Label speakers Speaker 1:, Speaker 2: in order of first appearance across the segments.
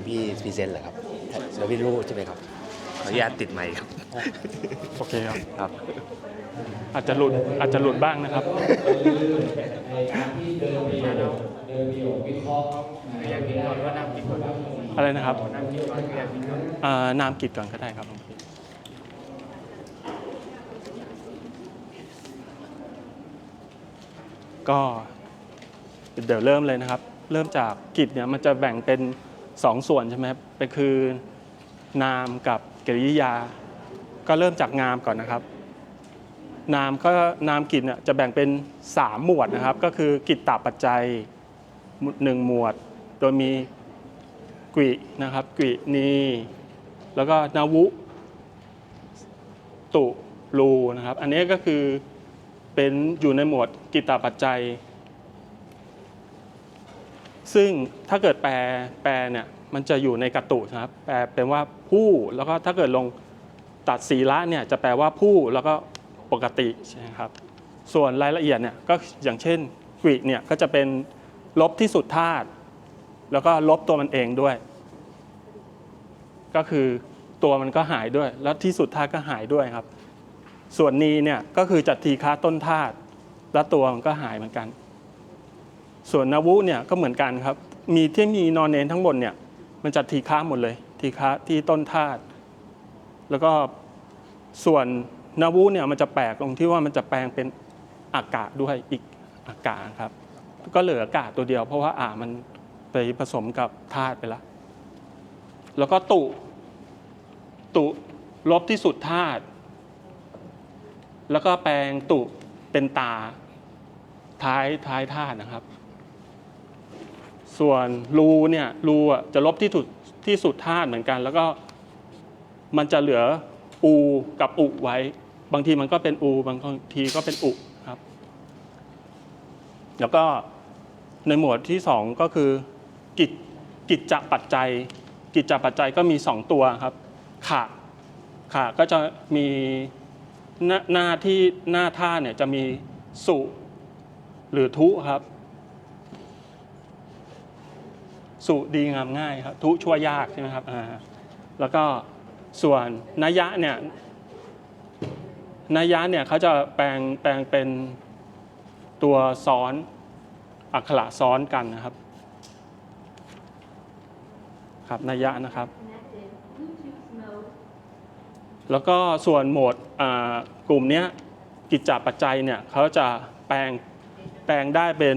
Speaker 1: งพี่พรีเซนต์เหรอครับเสือวิรูใช่ไหมครับขออนุญาตติดไมค์ครับ
Speaker 2: โอเคครับ
Speaker 1: ครับ
Speaker 2: อาจจะหลุดอาจจะหลุดบ้างนะครับ อะไรนะครับอ่านามกิจก่อนก็ได้ครับหลวงพี่ก็เดี๋ยวเริ่มเลยนะครับ เริ่มจากกิจเนี่ยมันจะแบ่งเป็น สองส่วนใช่ไหมครับเป็นคือนามกับกริยา ก็เริ่มจากนามก่อนนะครับ นามก็นามกิจเนี่ยจะแบ่งเป็น 3 หมวดนะครับ ก็คือกิจตปัจจัยหนึ่งหมวด โดยมีกวินะครับกวินีแล้วก็นาวุ ตุลูนะครับ อันนี้ก็คือเป็นอยู่ในหมวดกิตตปัจจัย ซึ่งถ้าเกิดแปลแปลเนี่ยมันจะอยู่ในกระตุนะครับแปลเป็นว่าผู้แล้วก็ถ้าเกิดลงตัดศีละเนี่ยจะแปลว่าผู้แล้วก็ปกติใช่ไหมครับส่วนรายละเอียดเนี่ยก็อย่างเช่นกรีกเนี่ยก็จะเป็นลบที่สุดธาตุแล้วก็ลบตัวมันเองด้วย ก็คือตัวมันก็หายด้วย แล้วที่สุดธาตุก็หายด้วยครับ ส่วนนีเนี่ยก็คือจัดทีฆาต้นธาตุแล้วตัวมันก็หายเหมือนกัน ส่วนนาวุเนี่ยก็เหมือนกันครับ มีที่มีนอนเนนทั้งหมดเนี่ยมันจัดทีฆาหมดเลย ทีฆาที่ต้นธาตุแล้วก็ส่วนนาวุเนี่ยมันจะแปลกตรงที่ว่ามันจะแปลงเป็นอากาศด้วยอีกอากาศครับ ก็เหลืออากาศตัวเดียว เพราะว่าอ่ามันไปผสมกับธาตุไปแล้วแล้วก็ตุ ตุลบที่สุดธาตุแล้วก็แปลงตุเป็นตาท้ายท้ายธาตุนะครับ ส่วนรูเนี่ยรูอะจะลบที่สุดที่สุดธาตุเหมือนกัน แล้วก็มันจะเหลืออูกับอุไว้ บางทีมันก็เป็นอู บางทีก็เป็นอุครับ แล้วก็ในหมวดที่สองก็คือกิจกิจจะปัจจัย กิจจะปัจจัยก็มีสองตัวครับขะขะก็จะมีหน้าหน้าที่หน้าท่าเนี่ยจะมีสุหรือทุครับ สุดีงามง่ายครับทุชั่วยากใช่ไหมครับอ่าแล้วก็ส่วนนยะเนี่ยนยะเนี่ยเขาจะแปลงแปลงเป็นตัวซ้อนอักขระซ้อนกันนะครับ ครับนยะนะครับ แล้วก็ส่วนโหมดกลุ่มนี้กิจจปัจจัยเนี่ยเขาจะแปลงแปลงได้เป็น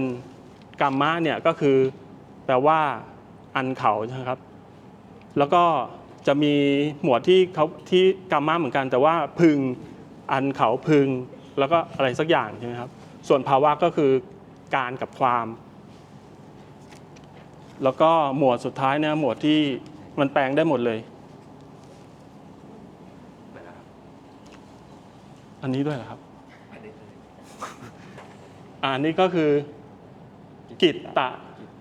Speaker 2: กรรมะเนี่ยก็คือแปลว่า อันเขาใช่ไหมครับ แล้วก็จะมีหมวดที่เขาที่กรรมะเหมือนกัน แต่ว่าพึงอันเขาพึง แล้วก็อะไรสักอย่างใช่ไหมครับ ส่วนภาวะก็คือการกับความ แล้วก็หมวดสุดท้ายเนี่ยหมวดที่มันแปลงได้หมดเลย อันนี้ด้วยเหรอครับ อันนี้ก็คือกิจตะ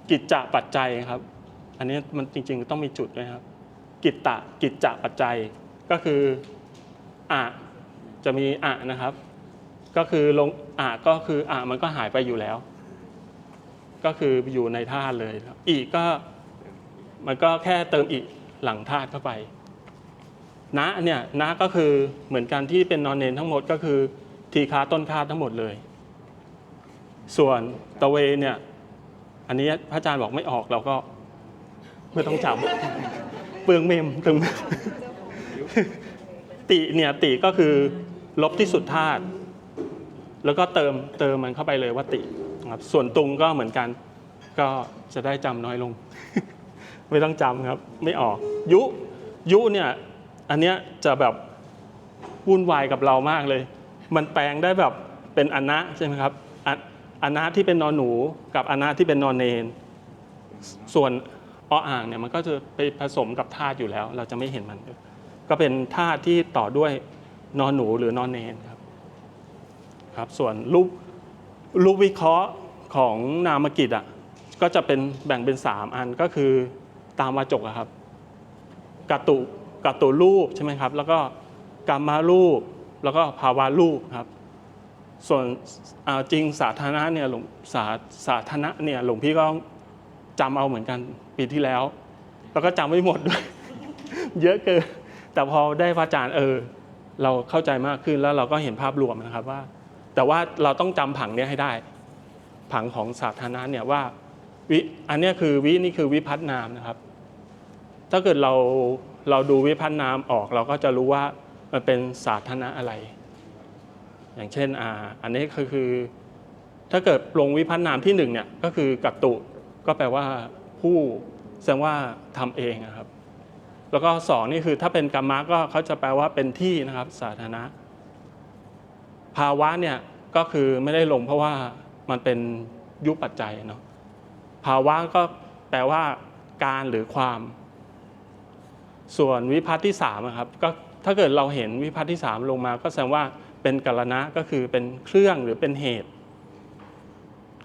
Speaker 2: กิจจะปัจจัยครับ อันนี้มันจริงๆต้องมีจุดด้วยครับ กิจตะกิจจะปัจจัยก็คืออะจะมีอะนะครับ ก็คือลงอะก็คืออะมันก็หายไปอยู่แล้ว ก็คืออยู่ในธาตุเลยครับอีกก็มันก็แค่เติมอีกหลังธาตุเข้าไปนะเนี่ยนะก็คือเหมือนกันที่เป็นนอนเนนทั้งหมดก็คือทีคาต้นคาทั้งหมดเลย ส่วนตะเวเนี่ย อันนี้พระอาจารย์บอกไม่ออกเราก็ ไม่ต้องจำเปลืองเมมเปลืองติเนี่ยติก็คือลบที่สุดธาตุแล้วก็เติมเติมมันเข้าไปเลยว่าติครับส่วนตุงก็เหมือนกัน ก็จะได้จำน้อยลง ไม่ต้องจำครับ ไม่ออก ยุ ยุเนี่ยอันเนี้ยจะแบบวุ่นวายกับเรามากเลย มันแปลงได้แบบเป็นอนะใช่ไหมครับออนะที่เป็นนอนหนูกับอนะที่เป็นนอนเนน ส่วน ออ่างเนี่ยมันก็จะไปผสมกับธาตุอยู่แล้ว เราจะไม่เห็นมัน ก็เป็นธาตุที่ต่อด้วยนอนหนูหรือนอนเนนครับครับ ส่วนรูปรูปวิเคราะห์ของนามกิจอะก็จะเป็นแบ่งเป็นสามอันก็คือตามวาจกครับกัตุกัตุรูปใช่ไหมครับ แล้วก็กรรมารูปแล้วก็ภาวารูปครับ ส่วนเอาจริงสาธารณะเนี่ยหลวงสาสาธารณะเนี่ยหลวงพี่ก็จำเอาเหมือนกัน ปีที่แล้ว แล้วก็จำไม่หมดด้วย เยอะเกินแต่พอได้พระอาจารย์เออ เราเข้าใจมากขึ้นแล้วเราก็เห็นภาพรวมนะครับว่า แต่ว่าเราต้องจำผังเนี้ยให้ได้ ผังของสาธารณะเนี่ยว่าวิอันเนี้ยคือวินี่คือวิพัฒนามนะครับ ถ้าเกิดเราเราดูวิพัฒนามออกเราก็จะรู้ว่ามันเป็นสาธารณะอะไร อย่างเช่นอ่าอันนี้ก็คือ ถ้าเกิดลงวิพัฒนามที่หนึ่งเนี่ยก็คือกัตตุก็แปลว่า ผู้แสดงว่าทำเองนะครับ แล้วก็สองนี่คือถ้าเป็นกรรมะก็เขาจะแปลว่าเป็นที่นะครับ สาธารณะ ภาวะเนี่ยก็คือไม่ได้ลงเพราะว่ามันเป็นยุคปัจจัยเนาะภาวะก็แปลว่าการหรือความ ส่วนวิพัฒน์ที่สามครับก็ถ้าเกิดเราเห็นวิพัฒน์ที่สามลงมา ก็แสดงว่าเป็นกัลนะก็คือเป็นเครื่องหรือเป็นเหตุ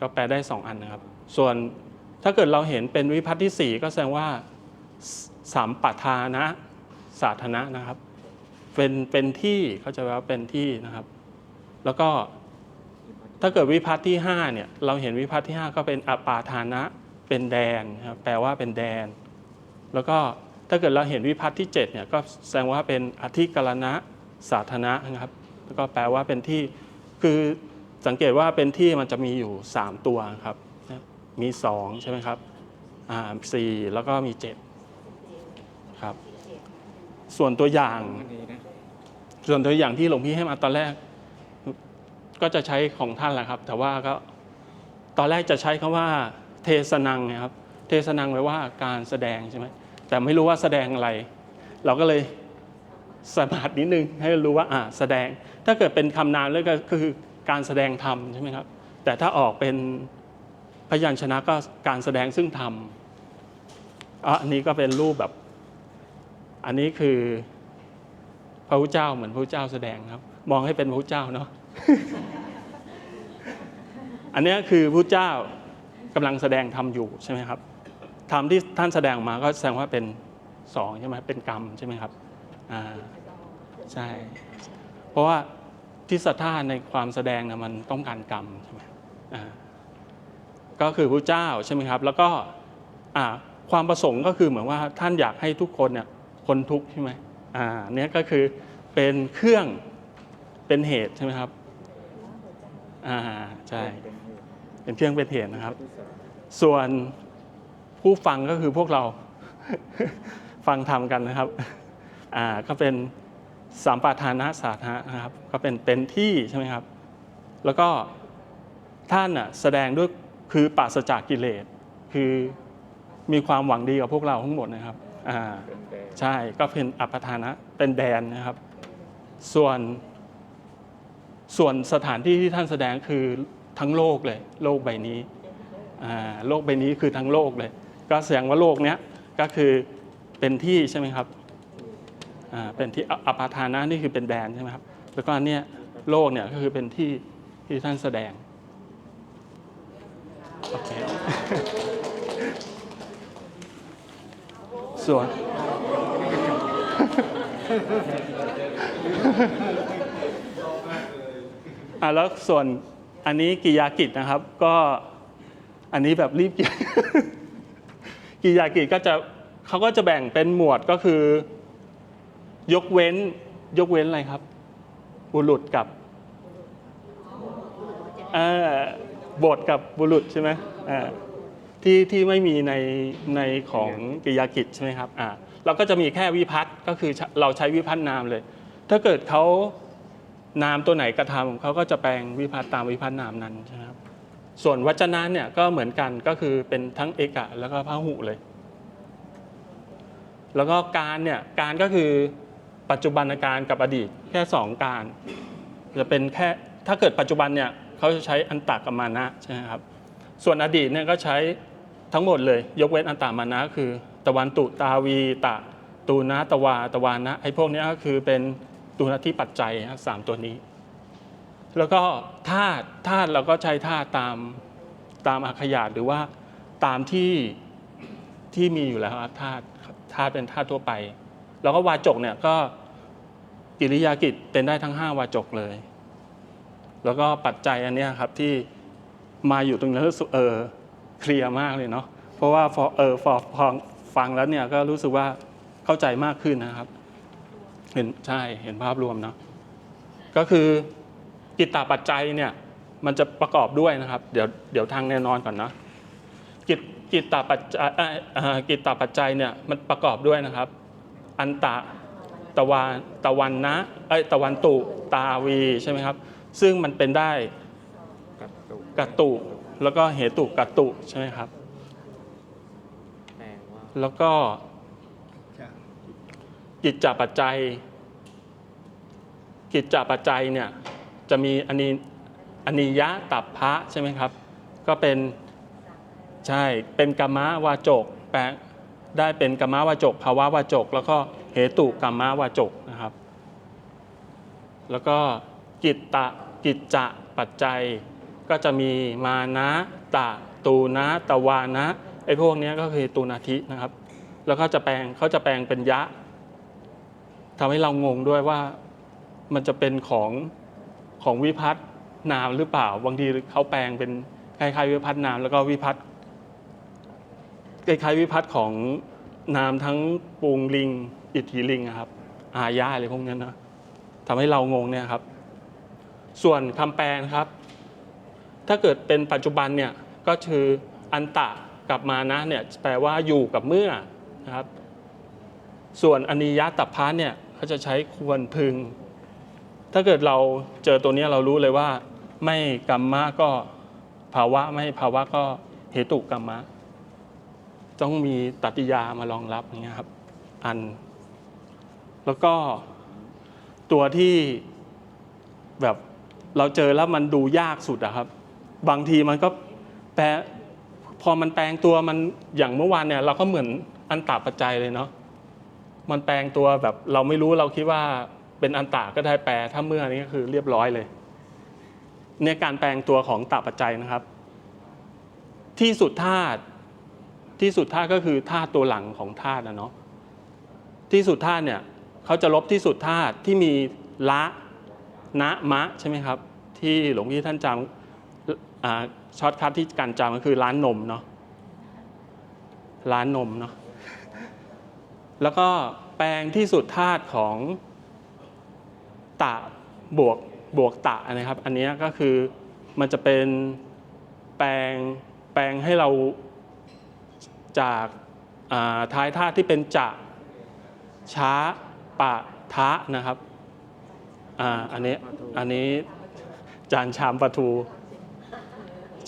Speaker 2: ก็แปลได้สองอันนะครับ ส่วน ถ้าเกิดเราเห็นเป็นวิพัฒน์ที่สี่ก็แสดงว่าสามปัทานะสาธารณะนะครับ เป็นเป็นที่เขาจะแปลว่าเป็นที่นะครับ แล้วก็ถ้าเกิดวิพัฒน์ที่ห้าเนี่ยเราเห็นวิพัฒน์ที่ห้าก็เป็นอปาทานะเป็นแดนนะครับแปลว่าเป็นแดน แล้วก็ถ้าเกิดเราเห็นวิพัฒน์ที่7เนี่ยก็แสดงว่าเป็นอธิกรณะสาธารณะนะครับ แล้วก็แปลว่าเป็นที่คือสังเกตว่าเป็นที่มันจะมีอยู่ 3 ตัวครับ มี2ใช่ไหมครับอ่าสี่แล้วก็มี7ครับ ส่วนตัวอย่าง ส่วนตัวอย่างที่หลวงพี่ให้มาตอนแรก ก็จะใช้ของท่านแหละครับ แต่ว่าก็ตอนแรกจะใช้คำว่า เทศนังนะครับ เทศนังแปลว่าการแสดงใช่ไหมแต่ไม่รู้ว่าแสดงอะไร เราก็เลยสมาดนิดนึงให้รู้ว่าอ่าแสดง ถ้าเกิดเป็นคำนามเลยก็คือการแสดงธรรมใช่ไหมครับ แต่ถ้าออกเป็น พยัญชนะก็การแสดงซึ่งธรรมอันนี้ก็เป็นรูปแบบ อันนี้คือพระพุทธเจ้าเหมือนพระพุทธเจ้าแสดงครับ มองให้เป็นพระพุทธเจ้าเนาะอันนี้คือพระพุทธเจ้ากำลังแสดงธรรมอยู่ใช่ไหมครับธรรมที่ท่านแสดงมาก็แสดงว่าเป็นสองใช่ไหมเป็นกรรมใช่ไหมครับอ่าใช่ เพราะว่าที่ศรัทธาในความแสดงนะมันต้องการกรรมใช่ไหมอ่า ก็คือพระเจ้าใช่ไหมครับ แล้วก็ความประสงค์ก็คือเหมือนว่าท่านอยากให้ทุกคนเนี่ยพ้นทุกข์ใช่ไหมอ่าเนี้ยก็คือเป็นเครื่องเป็นเหตุใช่ไหมครับอ่าใช่เป็นเครื่องเป็นเหตุนะครับ ส่วนผู้ฟังก็คือพวกเราฟังทำกันนะครับอ่าก็เป็นสามปาทานะสาธารนะครับ ก็เป็นเป็นที่ใช่ไหมครับ แล้วก็ท่านน่ะแสดงด้วย คือปราศจากกิเลสคือมีความหวังดีกับพวกเราทั้งหมดนะครับอ่าใช่ก็เป็นอัปทานะเป็นแดนนะครับ ส่วน ส่วนสถานที่ที่ท่านแสดงคือทั้งโลกเลย โลกใบนี้อ่าโลกใบนี้คือทั้งโลกเลย ก็แสดงว่าโลกเนี้ยก็คือเป็นที่ใช่ไหมครับอ่าเป็นที่อัปทานะนี่คือเป็นแดนใช่ไหมครับแล้วก็เนี้ยโลกเนี่ยก็คือเป็นที่ที่ท่านแสดง ส่วนอะแล้วส่วนอันนี้กิยากิจนะครับ ก็อันนี้แบบรีบเกี่ยวกิยากิจก็จะเขาก็จะแบ่งเป็นหมวดก็คือ ยกเว้นยกเว้นอะไรครับ บุรุษกับเอ่อบทกับบุรุษใช่ไหมอ่า ที่ที่ไม่มีในในของกิยากิจใช่ไหมครับอ่าเราก็จะมีแค่วิพัฒน์ก็คือเราใช้วิพัฒน์นามเลย ถ้าเกิดเขานามตัวไหนกระทำเขาก็จะแปลงวิพัฒน์ตามวิพัฒน์นามนั้นใช่ไหมครับ ส่วนวจนะเนี่ยก็เหมือนกันก็คือเป็นทั้งเอกะแล้วก็พหุเลย แล้วก็การเนี่ยการก็คือปัจจุบันการกับอดีตแค่สองการ จะเป็นแค่ถ้าเกิดปัจจุบันเนี่ยเขาจะใช้อันตากบมานะใช่ไหมครับส่วนอดีตเนี่ยก็ใช้ ทั้งหมดเลย ยกเว้นอันตามานะคือ ตะวันตุตาวีตะตูนะตะวาตะวานะไอ้พวกนี้ก็คือเป็นตูนที่ปัจจัยสามตัวนี้ แล้วก็ธาตุธาตุเราก็ใช้ธาตุตามตามอาขยาตหรือว่าตามที่ที่มีอยู่แล้วธาตุธาตุเป็นธาตุทั่วไป แล้วก็วาจกเนี่ยก็กิริยากิจเป็นได้ทั้ง 5 วาจกเลย แล้วก็ปัจจัยอันนี้ครับที่มาอยู่ตรงนี้รู้สึกเออ เคลียร์มากเลยเนาะเพราะว่าพอเออพอพอฟังแล้วเนี่ยก็รู้สึกว่าเข้าใจมากขึ้นนะครับ เห็นใช่เห็นภาพรวมเนาะก็คือกิตตปัจจัยเนี่ยมันจะประกอบด้วยนะครับ เดี๋ยวเดี๋ยวทางแน่นอนก่อนนะกิจกิตตปัจจัยเอ่อจิตตปัจจัยเนี่ยมันประกอบด้วยนะครับ อันตะตะวันตะวันนะเอ้ตะวันตุตาวีใช่ไหมครับ ซึ่งมันเป็นได้
Speaker 1: กัดตุ
Speaker 2: กัตตุ แล้วก็เหตุกัตตุใช่ไหมครับ
Speaker 1: แปลว่า
Speaker 2: แล้วก็กิจจปัจจัย กิจจปัจจัยเนี่ยจะมีอนิอนิยะตับพระใช่ไหมครับ ก็เป็นใช่เป็นกรรมวาจกแปลได้เป็นกรรมวาจกภาวะวาจก แล้วก็เหตุกรรมวาจกนะครับ แล้วก็กิจตะกิจจะปัจจัย ก็จะมีมานะตะตูนะตะวานะไอ้พวกนี้ก็คือตูนาทินะครับ แล้วก็จะแปลงเขาจะแปลงเป็นยะทำให้เรางงด้วยว่ามันจะเป็นของของวิพัฒน์นามหรือเปล่า บางทีเขาแปลงเป็นคล้ายๆวิพัฒน์นาม แล้วก็วิพัฒน์คล้ายๆวิพัฒน์ของนามทั้งปูงลิง อิทธิลิงอะครับอายะอะไรพวกนั้นนะทำให้เรางงเนี่ยครับ ส่วนคำแปลนะครับ ถ้าเกิดเป็นปัจจุบันเนี่ยก็คืออันตะกับมานะเนี่ยแปลว่าอยู่กับเมื่อนะครับ ส่วนอนิยตพะเนี่ยเขาจะใช้ควรพึง ถ้าเกิดเราเจอตัวนี้เรารู้เลยว่า ไม่กรรมะก็ภาวะไม่ภาวะก็เหตุกรรมะ ต้องมีตัติยามารองรับอย่างเงี้ยครับอัน แล้วก็ตัวที่แบบเราเจอแล้วมันดูยากสุดอะครับ บางทีมันก็แปลพอมันแปลงตัวมันอย่างเมื่อวานเนี่ย เราก็เหมือนอันตาปัจจัยเลยเนาะมันแปลงตัวแบบเราไม่รู้เราคิดว่าเป็นอันตาก็ได้แปลถ้าเมื่อนี้ก็คือเรียบร้อยเลยเนี่ยการแปลงตัวของตาปัจจัยนะครับ ที่สุดธาตุที่สุดธาตุก็คือธาตุตัวหลังของธาตุนะเนาะที่สุดธาตุเนี่ยเขาจะลบที่สุดธาตุที่มีละนะมะใช่ไหมครับ ที่หลวงพี่ท่านจำอ่า ช็อตคัทที่การจำก็คือร้านนมเนาะร้านนมเนาะแล้วก็แปลงที่สุดธาตุของตะบวกบวกตะนะครับ อันนี้ก็คือมันจะเป็นแปลงแปลงให้เราจากาท้ายธาตุที่เป็นจะช้าปะทะนะครับออันนี้อันนี้จานชามปลาทู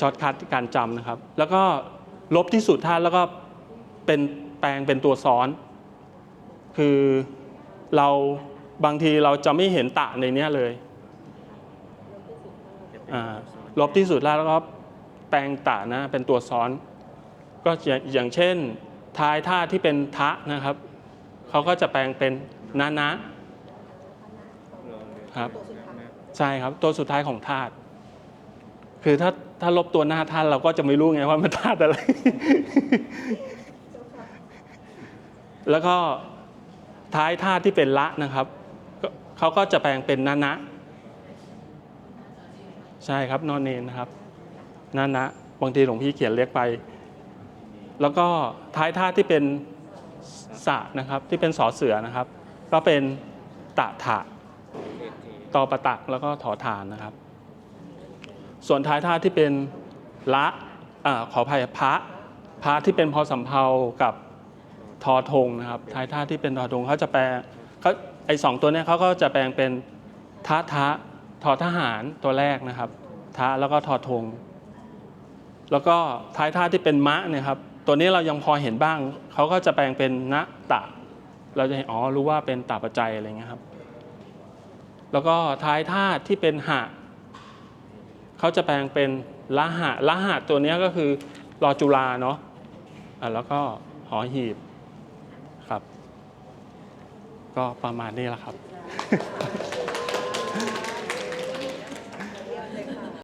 Speaker 2: ช็อตคัทการจำนะครับ แล้วก็ลบที่สุดธาตุแล้วก็เป็นแปลงเป็นตัวซ้อน คือเราบางทีเราจะไม่เห็นตะในเนี้ยเลยลบที่สุดแล้วแล้วก็แปลงตะนะเป็นตัวซ้อน ก็อย่างเช่นท้ายท่าที่เป็นทะนะครับเขาก็จะแปลงเป็นนะนะครับ ใช่ครับตัวสุดท้ายของธาตุคือถ้า ถ้าลบตัวหน้าธาตุเราก็จะไม่รู้ไงว่ามันธาตุอะไร แล้วก็ท้ายธาตุที่เป็นละนะครับเขาก็จะแปลงเป็นนะนะใช่ครับนอนเนนนะครับนะนะบางทีหลวงพี่เขียนเรียกไป แล้วก็ท้ายธาตุที่เป็นสะนะครับที่เป็นสอเสือนะครับ ก็เป็นตะถะตอประตักแล้วก็ถอฐานนะครับ ส่วนท้ายท่าที่เป็นละอขออภัยพระพระที่เป็นพอสำเพากับทอธงนะครับท้ายท่าที่เป็นทอธงเขาจะแปลเขาไอสองตัวเนี้ยเขาก็จะแปลงเป็นทะทะทอทหารตัวแรกนะครับทะแล้วก็ทอธง แล้วก็ท้ายท่าที่เป็นมะเนี่ยครับตัวนี้เรายังพอเห็นบ้างเขาก็จะแปลงเป็นนะตะ เราจะเห็นอ๋อรู้ว่าเป็นตาปัจจัยอะไรเงี้ยครับ แล้วก็ท้ายธาตุที่เป็นหะ เขาจะแปลงเป็นลหะละหะตัวนี้ก็คือรอจุลาเนาะอะแล้วก็หอหีบครับ ก็ประมาณนี้แหละครับ